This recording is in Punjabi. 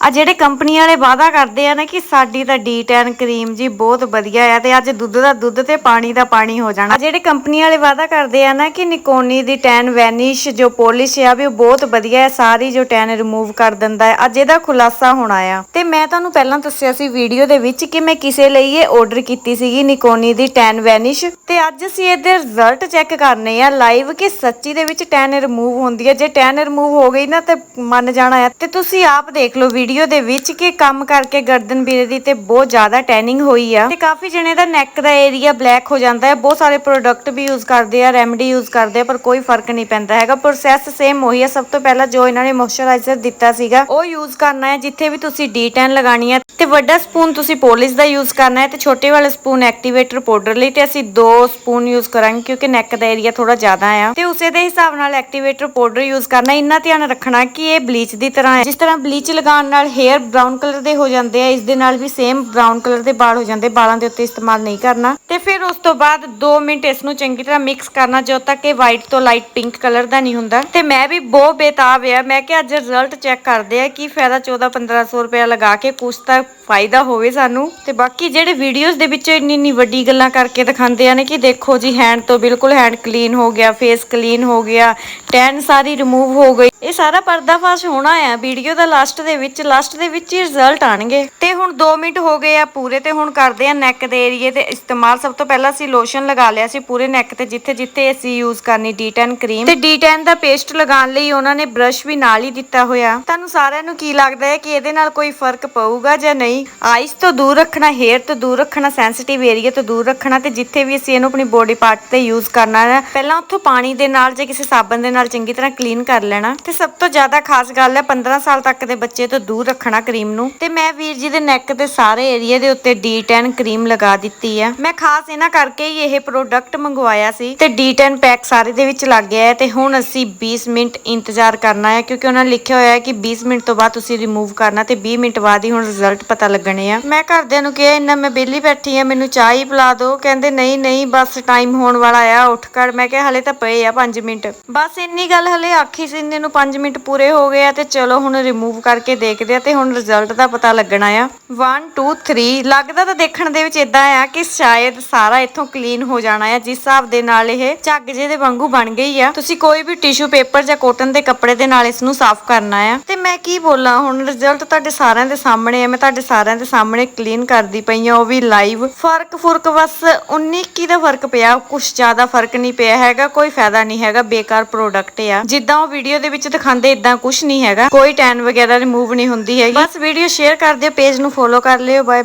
ਆ ਜਿਹੜੇ ਕੰਪਨੀ ਵਾਲੇ ਵਾਅਦਾ ਕਰਦੇ ਆ ਨਾ ਕਿ ਸਾਡੀ ਤਾਂ D10 ਕਰੀਮ ਜੀ ਬਹੁਤ ਵਧੀਆ ਆ ਤੇ ਅੱਜ ਦੁੱਧ ਦਾ ਦੁੱਧ ਤੇ ਪਾਣੀ ਦਾ ਪਾਣੀ ਹੋ ਜਾਣਾ। ਜਿਹੜੇ ਕੰਪਨੀ ਵਾਲੇ ਵਾਅਦਾ ਕਰਦੇ ਆ ਨਾ ਕਿ ਨਿਕੋਨੀ ਦੀ ਟੈਨ ਵੈਨਿਸ਼ ਜੋ ਪੋਲਿਸ਼ ਆ ਵੀ ਉਹ ਬਹੁਤ ਵਧੀਆ ਹੈ ਸਾਰੀ ਜੋ ਟੈਨ ਰਿਮੂਵ ਕਰ ਦਿੰਦਾ ਹੈ ਅੱਜ ਇਹਦਾ ਖੁਲਾਸਾ ਹੋਣਾ ਆ। ਤੇ ਮੈਂ ਤੁਹਾਨੂੰ ਪਹਿਲਾਂ ਦੱਸਿਆ ਸੀ ਵੀਡੀਓ ਦੇ ਵਿੱਚ ਕਿ ਮੈਂ ਕਿਸੇ ਲਈ ਇਹ ਆਰਡਰ ਕੀਤੀ ਸੀਗੀ ਨਿਕੋਨੀ ਦੀ ਟੈਨ ਵੈਨਿਸ਼ ਤੇ ਅੱਜ ਅਸੀਂ ਇਹਦੇ ਰਿਜ਼ਲਟ ਚੈੱਕ ਕਰਨੇ ਆ ਲਾਈਵ ਕਿ ਸੱਚੀ ਦੇ ਵਿੱਚ ਟੈਨ ਰਿਮੂਵ ਹੁੰਦੀ ਹੈ ਜੇ ਟੈਨ ਰਿਮੂਵ ਹੋ ਗਈ ਨਾ ਤੇ ਮੰਨ ਜਾਣਾ ਆ। ਤੇ ਤੁਸੀਂ ਆਪ ਦੇਖ ਲਓ ਵੀਡੀਓ ਦੇ ਵਿੱਚ ਕਿ ਕੰਮ ਕਰਕੇ ਗਰਦਨ ਵੀਰੇ ਦੀ ਤੇ ਬਹੁਤ ਜ਼ਿਆਦਾ ਟੈਨਿੰਗ ਹੋਈ ਆ। ਤੇ ਕਾਫੀ ਜਣੇ ਦਾ ਨੈਕ ਦਾ ਏਰੀਆ ਬਲੈਕ ਹੋ ਜਾਂਦਾ ਹੈ। ਬਹੁਤ ਸਾਰੇ ਪ੍ਰੋਡਕਟ ਵੀ ਯੂਜ਼ ਕਰਦੇ ਆ ਰੈਮਡੀ ਯੂਜ਼ ਕਰਦੇ ਆ, ਪਰ ਕੋਈ ਫ਼ਰਕ ਨਹੀਂ ਪੈਂਦਾ ਹੈਗਾ। ਪ੍ਰੋਸੈਸ ਸੇਮ ਉਹੀ ਆ। ਸਭ ਤੋਂ ਪਹਿਲਾਂ ਜੋ ਇਹਨਾਂ ਨੇ ਮੋਇਸਚਰਾਈਜ਼ਰ ਦਿੱਤਾ ਸੀਗਾ, ਉਹ ਯੂਜ਼ ਕਰਨਾ ਹੈ, ਜਿੱਥੇ ਵੀ ਤੁਸੀਂ D10 ਲਗਾਣੀ ਹੈ ਤੇ ਵੱਡਾ ਸਪੂਨ ਤੁਸੀਂ ਪੋਲਿਸ਼ ਦਾ ਯੂਜ਼ ਕਰਨਾ ਹੈ ਤੇ ਛੋਟੇ ਵਾਲੇ ਸਪੂਨ ਐਕਟੀਵੇਟਰ ਪਾਊਡਰ ਲਈ ਤੇ ਅਸੀਂ ਦੋ ਸਪੂਨ ਯੂਜ਼ ਕਰਾਂਗੇ, ਕਿਉਂਕਿ ਨੈਕ ਦਾ ਏਰੀਆ ਥੋੜਾ ਜ਼ਿਆਦਾ ਆ। ਤੇ ਉਸੇ ਦੇ ਹਿਸਾਬ ਨਾਲ ਐਕਟੀਵੇਟਰ ਪਾਊਡਰ ਯੂਜ਼ ਕਰਨਾ ਇੰਨਾ ਧਿਆਨ ਰੱਖਣਾ ਕਿ ਇਹ ਬਲੀਚ ਦੀ ਤਰ੍ਹਾਂ ਹੈ। ਜਿਸ ਤਰ੍ਹਾਂ ਬਲੀਚ ਲਗਾਉਣ ਨਾਲ ਹੇਅਰ ਬ੍ਰਾਊਨ ਕਲਰ ਦੇ ਹੋ ਜਾਂਦੇ ਆ, ਇਸ ਦੇ ਨਾਲ ਵੀ ਸੇਮ ਬ੍ਰਾਊਨ ਕਲਰ ਦੇ ਵਾਲ ਹੋ ਜਾਂਦੇ, ਵਾਲਾਂ ਦੇ ਉੱਤੇ ਇਸਤੇਮਾਲ ਨਹੀਂ ਕਰਨਾ। ਤੇ ਫਿਰ ਉਸ ਤੋਂ ਬਾਅਦ 2 ਮਿੰਟ ਇਸ ਨੂੰ ਚੰਗੀ ਤਰ੍ਹਾਂ ਮਿਕਸ ਕਰਨਾ, ਜਦੋਂ ਤੱਕ ਇਹ ਵਾਈਟ ਤੋਂ ਲਾਈਟ ਪਿੰਕ ਕਲਰ ਦਾ ਨਹੀਂ ਹੁੰਦਾ। ਤੇ ਮੈਂ ਵੀ ਬਹੁਤ ਬੇਤਾਬ ਆ, ਮੈਂ ਕਿ ਅੱਜ ਰਿਜ਼ਲਟ ਚੈੱਕ ਕਰਦੇ ਆ, ਕਿ ਫਾਇਦਾ 14 1500 ਰੁਪਏ ਲਗਾ ਕੇ ਕੁਛ ਤਾਂ ਫਾਇਦਾ ਹੋਵੇ ਸਾਨੂੰ ਤੇ ਬਾਕੀ ਜਿਹੜੇ ਵੀਡੀਓਜ਼ ਦੇ ਵਿੱਚ ਇੰਨੀ ਇੰਨੀ ਵੱਡੀ ਗੱਲਾਂ ਕਰਕੇ ਦਿਖਾਉਂਦੇ ਆ ਨੇ ਕਿ ਦੇਖੋ ਜੀ ਹੈਂਡ ਤੋਂ ਬਿਲਕੁਲ ਹੈਂਡ ਕਲੀਨ ਹੋ ਗਿਆ ਫੇਸ ਕਲੀਨ ਹੋ ਗਿਆ ਟੈਨ ਸਾਰੀ ਰਿਮੂਵ ਹੋ ਗਈ। ਇਹ ਸਾਰਾ ਪਰਦਾਫਾਸ਼ ਹੋਣਾ ਆ ਵੀਡੀਓ ਦਾ ਲਾਸਟ ਦੇ ਵਿੱਚ ਲਾਸਟ ਦੇ ਵਿੱਚ ਹੀ ਰਿਜ਼ਲਟ ਆਣਗੇ। ਤੇ ਹੁਣ 2 ਮਿੰਟ ਹੋ ਗਏ ਆ ਪੂਰੇ ਤੇ ਹੁਣ ਕਰਦੇ ਆ ਨੈਕ ਦੇ ਏਰੀਏ ਤੇ ਇਸਤੇਮਾਲ। ਸਭ ਤੋਂ ਪਹਿਲਾਂ ਅਸੀਂ ਲੋਸ਼ਨ ਲਗਾ ਲਿਆ ਸੀ ਪੂਰੇ ਨੈਕ ਤੇ, ਜਿੱਥੇ ਜਿੱਥੇ ਅਸੀਂ ਯੂਜ਼ ਕਰਨੀ D10 ਕਰੀਮ ਤੇ D10 ਦਾ ਪੇਸਟ ਲਗਾਉਣ ਲਈ ਉਹਨਾਂ ਨੇ ਬ੍ਰਸ਼ ਵੀ ਨਾਲ ਹੀ ਦਿੱਤਾ ਹੋਇਆ। ਤੁਹਾਨੂੰ ਸਾਰਿਆਂ ਨੂੰ ਕੀ ਲੱਗਦਾ ਹੈ ਕਿ ਇਹਦੇ ਨਾਲ ਕੋਈ ਫ਼ਰਕ ਪਊਗਾ ਜਾਂ ਨਹੀਂ? ਆਈਸ ਤੋਂ ਦੂਰ ਰੱਖਣਾ, ਹੇਅਰ ਤੋਂ ਦੂਰ ਰੱਖਣਾ ਸੈਂਸਿਟਿਵ ਏਰੀਆ ਤੋਂ ਦੂਰ ਰੱਖਣਾ ਤੇ ਜਿੱਥੇ ਵੀ ਅਸੀਂ ਇਹਨੂੰ ਆਪਣੀ ਬੋਡੀ ਪਾਰਟ ਤੇ ਯੂਜ਼ ਕਰਨਾ ਹੈ, ਪਹਿਲਾਂ ਉੱਥੋਂ ਪਾਣੀ ਦੇ ਨਾਲ ਜਾਂ ਕਿਸੇ ਸਾਬਣ ਦੇ ਨਾਲ ਚੰਗੀ ਤਰ੍ਹਾਂ ਕਲੀਨ ਕਰ ਲੈਣਾ ਤੇ ਸਭ ਤੋਂ ਜ਼ਿਆਦਾ ਖਾਸ ਗੱਲ ਹੈ 15 ਸਾਲ ਤੱਕ ਦੇ ਬੱਚੇ ਤੋਂ ਦੂਰ ਰੱਖਣਾ ਕਰੀਮ ਨੂੰ ਤੇ ਮੈਂ ਵੀਰ ਜੀ ਦੇ ਨੈਕ ਦੇ ਸਾਰੇ ਏਰੀਆ ਦੇ ਉੱਤੇ D10 ਕਰੀਮ ਲਗਾ ਦਿੱਤੀ ਆ ਮੈਂ ਖਾਸ ਇਹਨਾਂ ਕਰਕੇ ਹੀ ਇਹ ਪ੍ਰੋਡਕਟ ਮੰਗਵਾਇਆ ਸੀ ਤੇ D10 ਪੈਕ ਸਾਰੇ ਦੇ ਵਿੱਚ ਲੱਗ ਗਿਆ ਹੈ ਤੇ ਹੁਣ ਅਸੀਂ 20 ਮਿੰਟ ਇੰਤਜ਼ਾਰ ਕਰਨਾ ਹੈ ਕਿਉਂਕਿ ਉਹਨਾਂ ਨੇ ਲਿਖਿਆ ਹੋਇਆ ਹੈ ਕਿ 20 ਮਿੰਟ ਤੋਂ ਬਾਅਦ ਤੁਸੀਂ ਰਿਮੂਵ ਕਰਨਾ ਤੇ 20 ਮਿੰਟ ਬਾਅਦ ਹੀ ਹੁਣ ਰਿਜ਼ਲਟ ਪਤਾ ਲੱਗਣੇ ਆ। ਮੈਂ ਘਰਦਿਆਂ ਨੂੰ ਕਿਹਾ, ਇੰਨਾ ਮੈਂ ਬੇਲੀ ਬੈਠੀ ਆ, ਮੈਨੂੰ ਚਾਹ ਹੀ ਪਿਲਾ ਦਿਓ। ਕਹਿੰਦੇ, ਨਹੀਂ ਨਹੀਂ, ਬਸ ਟਾਈਮ ਹੋਣ ਵਾਲਾ ਆ, ਉੱਠ ਕਰ। ਮੈਂ ਕਿਹਾ, ਹਲੇ ਤਾਂ ਪਏ ਆ 5 ਮਿੰਟ। ਬਸ ਇੰਨੀ ਗੱਲ ਹਲੇ ਆਖੀ ਸੀ ਨੂੰ 5 ਮਿੰਟ ਪੂਰੇ ਹੋ ਗਏ ਆ ਤੇ ਚਲੋ ਹੁਣ ਰਿਮੂਵ ਕਰਕੇ ਦੇਖਦੇ ਆ ਤੇ ਹੁਣ ਰਿਜ਼ਲਟ ਦਾ ਪਤਾ ਲੱਗਣਾ ਆ। 1 2 3 ਲੱਗਦਾ ਤਾਂ ਦੇਖਣ ਦੇ ਵਿੱਚ ਇਦਾਂ ਆ ਕਿ ਸ਼ਾਇਦ ਸਾਰਾ ਇੱਥੋਂ ਕਲੀਨ ਹੋ ਜਾਣਾ ਆ, ਜਿਸ ਹਿਸਾਬ ਦੇ ਨਾਲ ਇਹ ਝੱਗ ਜੇ ਦੇ ਵਾਂਗੂ ਬਣ ਗਈ ਆ। ਤੁਸੀਂ ਕੋਈ ਵੀ ਟਿਸ਼ੂ ਪੇਪਰ ਜਾਂ ਕੋਟਨ ਦੇ ਕੱਪੜੇ ਦੇ ਨਾਲ ਇਸ ਨੂੰ ਸਾਫ਼ ਕਰਨਾ ਆ। ਤੇ ਮੈਂ ਕੀ ਬੋਲਾਂ, ਹੁਣ ਰਿਜ਼ਲਟ ਤੁਹਾਡੇ ਸਾਰਿਆਂ ਦੇ ਸਾਹਮਣੇ ਆ, ਮੈਂ ਤੁਹਾਡੇ ਸਾਰਿਆਂ ਦੇ ਸਾਹਮਣੇ ਕਲੀਨ ਕਰਦੀ ਪਈ ਆ ਉਹ ਵੀ ਲਾਈਵ ਫ਼ਰਕ ਫੁਰਕ ਬਸ 19 ਕੀ ਦਾ ਫ਼ਰਕ ਪਿਆ ਕੁਝ ਜ਼ਿਆਦਾ ਫ਼ਰਕ ਨਹੀਂ ਪਿਆ ਹੈਗਾ, ਕੋਈ ਫਾਇਦਾ ਨਹੀਂ ਹੈਗਾ, ਬੇਕਾਰ ਪ੍ਰੋਡਕਟ ਆ। ਜਿੱਦਾਂ ਉਹ ਵੀਡੀਓ ਦੇ ਵਿੱਚ ਦਿਖਾਉਂਦੇ ਇਦਾਂ ਕੁਝ ਨਹੀਂ ਹੈਗਾ। ਕੋਈ ਟੈਨ ਵਗੈਰਾ ਰਿਮੂਵ ਨਹੀਂ ਹੁੰਦੀ ਹੈਗੀ। ਬਸ ਵੀਡੀਓ ਸ਼ੇਅਰ ਕਰ ਦਿਓ ਪੇਜ ਨੂੰ ਫੋਲੋ ਕਰ ਲਿਓ ਬਾਏ